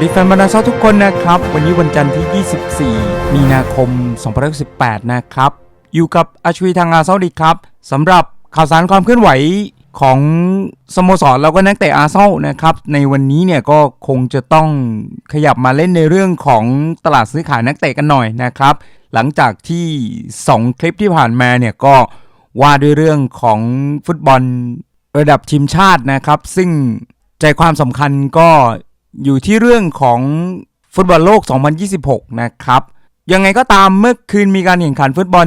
วัสดีแฟนบอลนาซอทุกคนนะครับ วันนี้วันจันทร์ที่ 24 มีนาคม 2018 นะครับ อยู่กับอาชวีทางอาเซนอลดีครับสำหรับข่าวสารความเคลื่อนไหวของสโมสรแล้วก็นักเตะอาเซนอลนะครับ ในวันนี้เนี่ยก็คงจะต้องขยับมาเล่นในเรื่องของตลาดซื้อขายนักเตะกันหน่อยนะครับ หลังจากที่ 2 คลิปที่ผ่านมาเนี่ยก็ว่าด้วยเรื่องของฟุตบอลระดับทีมชาตินะครับ ซึ่งใจความสำคัญก็ อยู่ที่เรื่องของฟุตบอลโลก 2026 นะครับ ยังไงก็ตามเมื่อคืนมีการแข่งขันฟุตบอล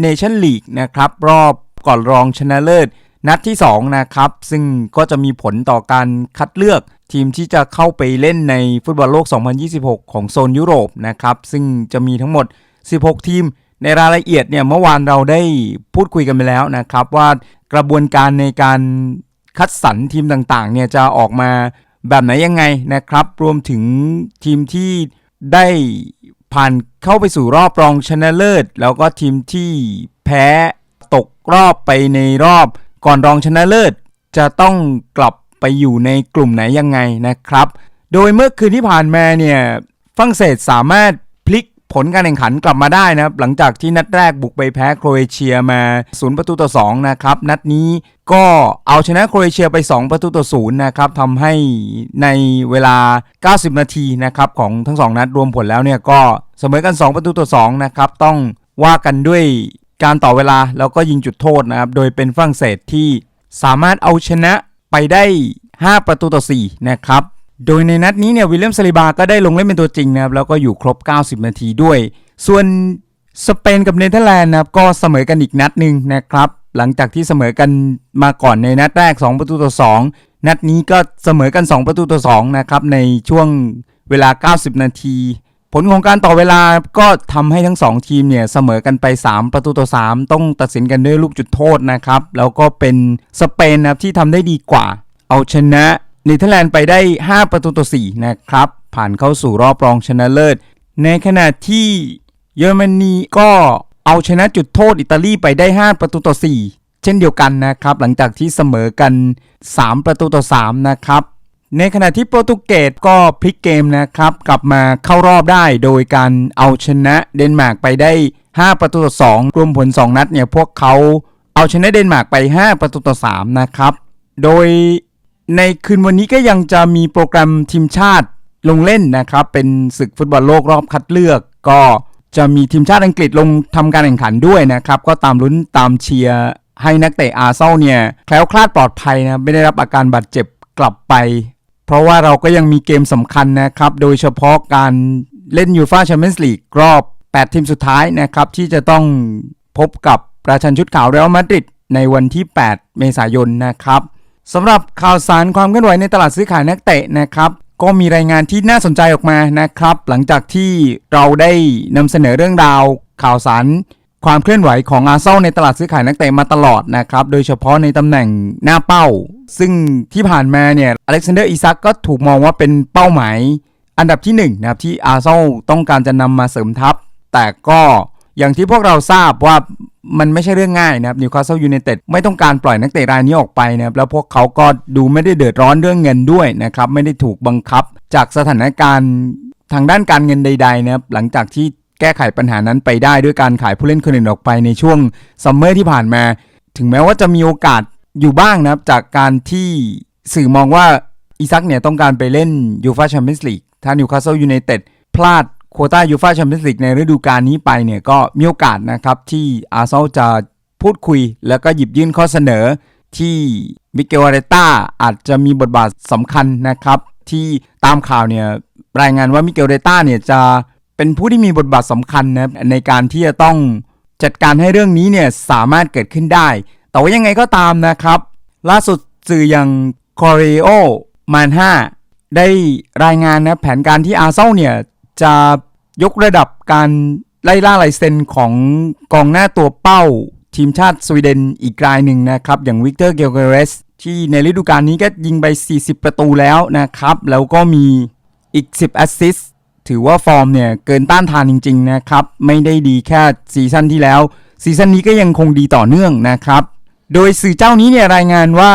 เนชั่นลีกนะครับ รอบก่อนรองชนะเลิศ นัดที่ 2 นะครับ ซึ่งก็จะมีผลต่อการคัดเลือกทีมที่จะเข้าไปเล่นในฟุตบอลโลก 2026 ของโซนยุโรปนะครับ ซึ่งจะมีทั้งหมด 16 ทีม ในรายละเอียดเนี่ยเมื่อวานเราได้พูดคุยกันไปแล้วนะครับ ว่ากระบวนการในการคัดสรรทีมต่างๆเนี่ยจะออกมา แบบไหนยังไงนะครับ รวมถึงทีมที่ได้ผ่านเข้าไปสู่รอบรองชนะเลิศ แล้วก็ทีมที่แพ้ตกรอบไปในรอบก่อนรองชนะเลิศ จะต้องกลับไปอยู่ในกลุ่มไหนยังไงนะครับ โดยเมื่อคืนที่ผ่านมาเนี่ยฝรั่งเศสสามารถ ผลการแข่งขันกลับมาได้นะครับ หลังจากที่นัดแรกบุกไปแพ้โครเอเชียมา0ประตูต่อ2นะครับ นัดนี้ก็เอาชนะโครเอเชียไป 2 ประตูต่อ0นะครับทำให้ในเวลา 90 นาทีนะครับของทั้ง 2 นัดรวมผลแล้วเนี่ยก็เสมอกัน 2 ประตูต่อ2นะครับต้องว่ากันด้วยการต่อเวลาแล้วก็ยิงจุดโทษนะครับ โดยเป็นฝรั่งเศสที่สามารถเอาชนะไปได้ 5 ประตูต่อ4นะครับ โดยในนัดนี้เนี่ยวิลเลียมซาลิบาก็ได้ลงเล่นเป็นตัวจริงนะครับแล้วก็อยู่ครบ 90 นาทีด้วย ส่วนสเปนกับเนเธอร์แลนด์นะครับก็เสมอกันอีกนัดหนึ่งนะครับ หลังจากที่เสมอกันมาก่อนในนัดแรก 2 ประตูต่อ 2 นัดนี้ก็เสมอกัน 2 ประตูต่อ 2 นะครับ ในช่วงเวลา 90 นาที ผลของการต่อเวลาก็ทำให้ทั้ง 2 ทีมเนี่ยเสมอกันไป 3 ประตูต่อ 3 ต้องตัดสินกันด้วยลูกจุดโทษนะครับ แล้วก็เป็นสเปนนะครับที่ทำได้ดีกว่า เอาชนะ เนเธอร์แลนด์ไปได้ 5 ประตูต่อ 4 นะครับ ผ่านเข้าสู่รอบรองชนะเลิศ ในขณะที่เยอรมนีก็เอาชนะจุดโทษอิตาลีไปได้ 5 ประตูต่อ 4 เช่นเดียวกันนะครับ หลังจากที่เสมอกัน 3 ประตูต่อ 3 นะครับ ในขณะที่โปรตุเกสก็พลิกเกมนะครับ กลับมาเข้ารอบได้โดยการเอาชนะเดนมาร์กไปได้ 5 ประตูต่อ 2 รวมผล 2 นัดเนี่ยพวกเขาเอาชนะเดนมาร์กไป 5 ประตูต่อ 3 นะครับ โดย ในคืนวันนี้ก็ยังจะมีโปรแกรมทีมชาติลงเล่นนะครับ เป็นศึกฟุตบอลโลกรอบคัดเลือก ก็จะมีทีมชาติอังกฤษลงทำการแข่งขันด้วยนะครับ ก็ตามลุ้นตามเชียร์ให้นักเตะอาร์เซนอลเนี่ยแคล้วคลาดปลอดภัยนะไม่ได้รับอาการบาดเจ็บกลับไป เพราะว่าเราก็ยังมีเกมสำคัญนะครับ โดยเฉพาะการเล่นยูฟาแชมเปี้ยนส์ลีกรอบ 8 ทีมสุดท้ายนะครับ ที่จะต้องพบกับประชันชุดขาวเรอัลมาดริดในวันที่ 8 เมษายนนะครับ สำหรับข่าวสารความเคลื่อนไหวในตลาดซื้อขายนักเตะนะครับก็มีรายงานที่น่าสนใจออกมานะครับ หลังจากที่เราได้นำเสนอเรื่องราว ข่าวสารความเคลื่อนไหวของอาเซนอลในตลาดซื้อขายนักเตะมาตลอดนะครับ โดยเฉพาะในตำแหน่งหน้าเป้า ซึ่งที่ผ่านมาเนี่ยอเล็กซานเดอร์อิซักก็ถูกมองว่าเป็นเป้าหมาย อันดับที่1นงนะครับที่อาเซนอลต้องการจะนำมาเสริมทัพ แต่ก็อย่างที่พวกเราทราบว่า มันไม่ใช่เรื่องง่ายนะครับนิวคาสเซิลยูไนเต็ดไม่ต้องการปล่อยนักเตะรายนี้ออกไปนะครับแล้วพวกเขาก็ดูไม่ได้เดือดร้อนเรื่องเงินด้วยนะครับไม่ได้ถูกบังคับ จากสถานการณ์ทางด้านการเงินใดๆนะครับหลังจากที่แก้ไขปัญหานั้นไปได้ด้วยการขายผู้เล่นคนอื่นออกไปในช่วงซัมเมอร์ที่ผ่านมา ถึงแม้ว่าจะมีโอกาสอยู่บ้างนะครับจากการที่สื่อมองว่าอีซักเนี่ยต้องการไปเล่นยูฟาแชมเปี้ยนส์ลีกถ้านิวคาสเซิลยูไนเต็ดพลาด โควต้ายูฟาแชมเปี้ยนส์ลีกในฤดูกาลนี้ไปเนี่ยก็มีโอกาสนะครับที่อาร์เซนอลจะพูดคุย แล้วก็หยิบยื่นข้อเสนอที่มิเกลอาเรต้าอาจจะมีบทบาทสำคัญนะครับ ที่ตามข่าวเนี่ยรายงานว่ามิเกลเรต้าเนี่ยจะเป็นผู้ที่มีบทบาทสำคัญนะในการที่จะต้องจัดการให้เรื่องนี้เนี่ยสามารถเกิดขึ้นได้ แต่ว่ายังไงก็ตามนะครับ ล่าสุดสื่ออย่างคอริโอมาน5ได้รายงานนะแผนการที่อาร์เซนอลเนี่ย จะยกระดับการไล่ล่าลายเซ็นของกองหน้าตัวเป้า ทีมชาติสวีเดนอีกรายหนึ่งนะครับ อย่างวิกเตอร์เกลเกเรสที่ในฤดูกาลนี้ก็ยิงไป 40 ประตูแล้วนะครับ แล้วก็มีอีก 10 แอสซิสต์ถือว่าฟอร์มเนี่ยเกินต้านทานจริง ๆ นะครับ ไม่ได้ดีแค่ซีซั่นที่แล้ว ซีซั่นนี้ก็ยังคงดีต่อเนื่องนะครับ โดยสื่อเจ้านี้เนี่ยรายงานว่า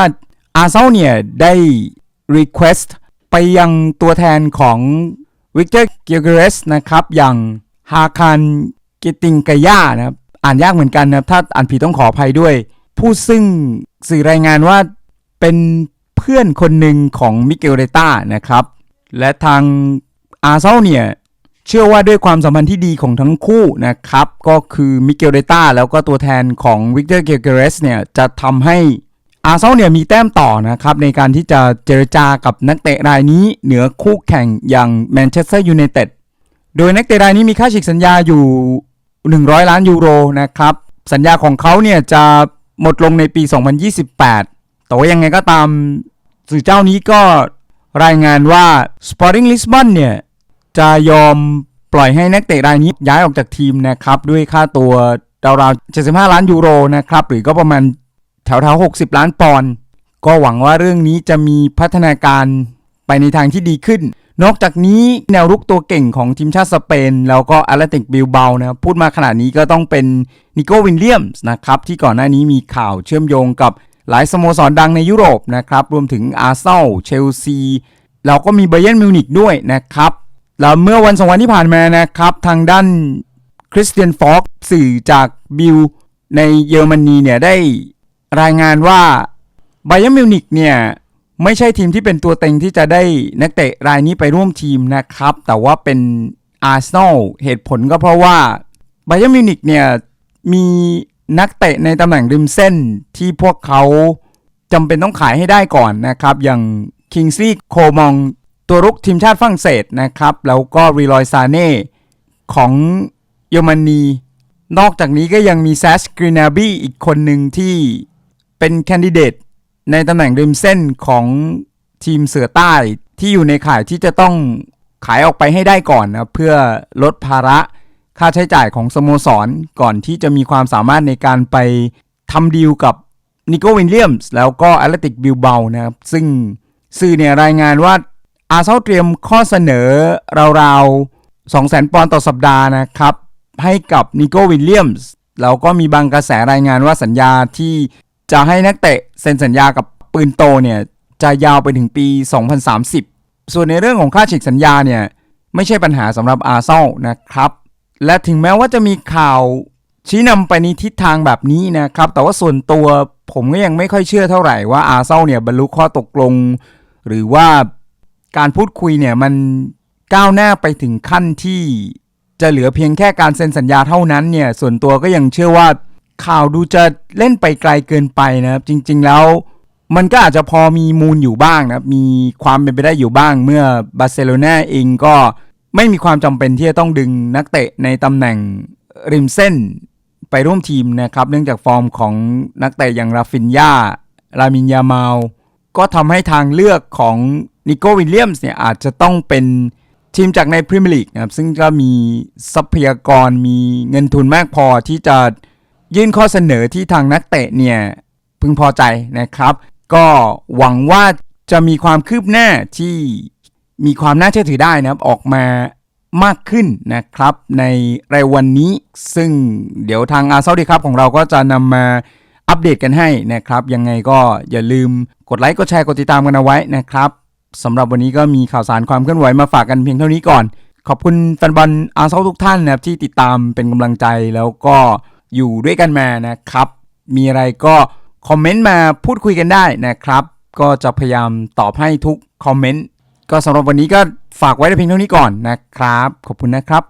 อาร์เซนอลเนี่ยได้ request ไปยังตัวแทนของ วิกเตอร์เกียร์เกเรสนะครับ อย่างฮาคารกิติงกายานะครับ อ่านยากเหมือนกันนะครับ ถ้าอ่านผิดต้องขออภัยด้วย ผู้ซึ่งสื่อรายงานว่าเป็นเพื่อนคนหนึ่งของมิเกลเรต้านะครับ และทางอาร์เซนเนี่ย เชื่อว่าด้วยความสัมพันธ์ที่ดีของทั้งคู่นะครับ ก็คือมิเกลเรต้าแล้วก็ตัวแทนของวิกเตอร์เกเกเรสเนี่ย จะทำให้ อาร์เซนเนี่ยมีแต้มต่อนะครับในการที่จะเจรจากับนักเตะรายนี้เหนือคู่แข่งอย่างแมนเชสเตอร์ยูไนเต็ดโดยนักเตะรายนี้มีค่าฉีกสัญญาอยู่ 100 ล้านยูโรนะครับสัญญาของเขาเนี่ยจะหมดลงในปี 2028 แต่ว่ายังไงก็ตามสื่อเจ้านี้ก็รายงานว่า Sporting Lisbon เนี่ย จะยอมปล่อยให้นักเตะรายนี้ย้ายออกจากทีมนะครับ ด้วยค่าตัวราวๆ75 ล้านยูโรนะครับ หรือก็ประมาณ แถวๆ 60 ล้านปอนด์ก็หวังว่าเรื่องนี้จะมีพัฒนาการไปในทางที่ดีขึ้น นอกจากนี้แนวรุกตัวเก่งของทีมชาติสเปน แล้วก็แอตเลติกบิลเบานะครับพูดมาขนาดนี้ก็ต้องเป็นนิโก้วินเลียมส์นะครับที่ก่อนหน้านี้มีข่าวเชื่อมโยงกับหลายสโมสรดังในยุโรปนะครับรวมถึงอาร์เซนอลเชลซีแล้วก็มีไบเยร์นมิวนิกด้วยนะครับแล้วเมื่อวันสองวันที่ผ่านมานะครับทางด้านคริสเตียนฟอกสื่อจากบิลในเยอรมนีเนี่ยได้ รายงานว่าไบเย r n มิวนิกเนี่ยไม่ใช่ทีมที่เป็นตัวเต็งที่จะได้นักเตะรายนี้ไปร่วมทีมนะครับ แต่ว่าเป็นอาร์เซนอลเหตุผลก็เพราะว่าไบเย r n มิวนิกเนี่ยมีนักเตะในตำแหน่งริมเส้นที่พวกเขาจำเป็นต้องขายให้ได้ก่อนนะครับ อย่างคิงซี่โคมองตัวรุกทีมชาติฝรั่งเศสนะครับ แล้วก็รีลอยซาเน่ของเยอรมนี นอกจากนี้ก็ยังมีแซชกรีนาบีอีกคนหนึ่งที่ เป็นแคนดิเดตในตำแหน่งริมเส้นของทีมเสือใต้ที่อยู่ในข่ายที่จะต้องขายออกไปให้ได้ก่อนนะเพื่อลดภาระค่าใช้จ่ายของสโมสรก่อนที่จะมีความสามารถในการไปทำดีลกับนิโกวินเลียมส์แล้วก็แอตเลติกบิลเบานะครับ ซึ่งสื่อเนี่ยรายงานว่าอาเซนอลเตรียมข้อเสนอราวๆ 200,000 ปอนด์ต่อสัปดาห์นะครับ ให้กับนิโกวิลเลียมส์แล้วก็มีบางกระแสรายงานว่าสัญญาที่ จะให้นักเตะเซ็นสัญญากับปืนโตเนี่ยจะยาวไปถึงปี 2030 ส่วนในเรื่องของค่าฉีกสัญญาเนี่ยไม่ใช่ปัญหาสำหรับอาร์เซลนะครับ และถึงแม้ว่าจะมีข่าวชี้นำไปในทิศทางแบบนี้นะครับ แต่ว่าส่วนตัวผมก็ยังไม่ค่อยเชื่อเท่าไหร่ว่าอาร์เซลเนี่ยบรรลุข้อตกลง หรือว่าการพูดคุยเนี่ยมันก้าวหน้าไปถึงขั้นที่จะเหลือเพียงแค่การเซ็นสัญญาเท่านั้นเนี่ยส่วนตัวก็ยังเชื่อว่า ข่าวดูจะเล่นไปไกลเกินไปนะครับ จริง ๆ แล้วมันก็อาจจะพอมีมูลอยู่บ้างนะครับ มีความเป็นไปได้อยู่บ้าง เมื่อบาร์เซโลนาเองก็ไม่มีความจำเป็นที่จะต้องดึงนักเตะในตำแหน่งริมเส้นไปร่วมทีมนะครับ เนื่องจากฟอร์มของนักเตะอย่างราฟินยาลามินยามาลก็ทำให้ทางเลือกของนิโก้วิลเลียมส์เนี่ยอาจจะต้องเป็นทีมจากในพรีเมียร์ลีกนะครับ ซึ่งก็มีทรัพยากรมีเงินทุนมากพอที่จะ ยื่นข้อเสนอที่ทางนักเตะเนี่ยพึงพอใจนะครับ ก็หวังว่าจะมีความคืบหน้าที่มีความน่าเชื่อถือได้นะครับออกมามากขึ้นนะครับ ในรายวันนี้ ซึ่งเดี๋ยวทางอาเซาดีครับของเราก็จะนำมาอัปเดตกันให้นะครับ ยังไงก็อย่าลืมกดไลค์กดแชร์กดติดตามกันเอาไว้นะครับสำหรับวันนี้ก็มีข่าวสารความเคลื่อนไหวมาฝากกันเพียงเท่านี้ก่อน ขอบคุณแฟนบอลอาเซนอลทุกท่านนะครับที่ติดตามเป็นกำลังใจแล้วก็ อยู่ด้วยกันมานะครับ มีอะไรก็คอมเมนต์มาพูดคุยกันได้นะครับ ก็จะพยายามตอบให้ทุกคอมเมนต์ก็สำหรับวันนี้ก็ฝากไว้ในเพียงเท่านี้ก่อนนะครับ ขอบคุณนะครับ